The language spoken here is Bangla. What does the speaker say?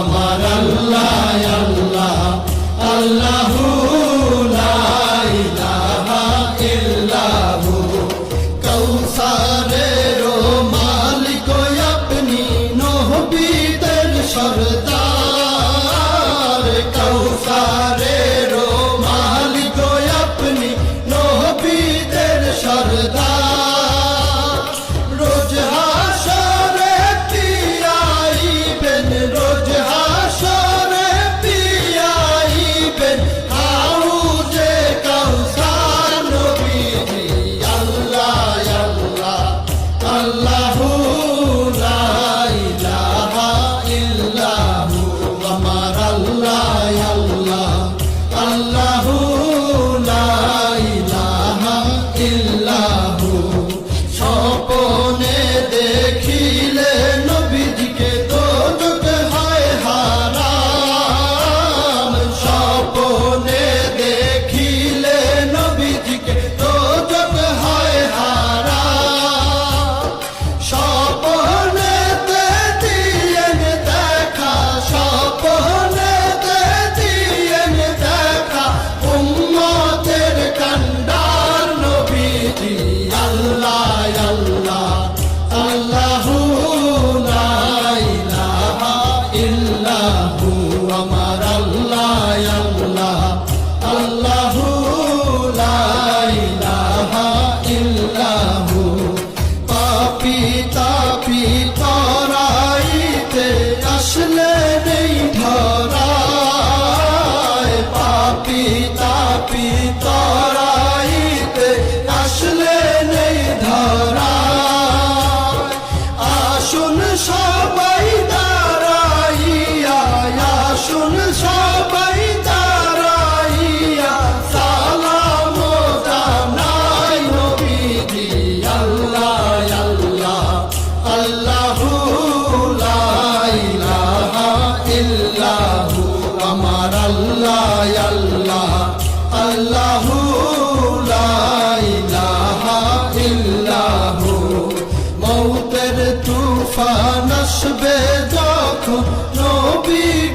আমার আল্লাহ আল্লাহ আল্লাহ সরদার কৌসারে রো মালিক আপনি নোহবিদের সরদার। তুফান আসবে যখন নবী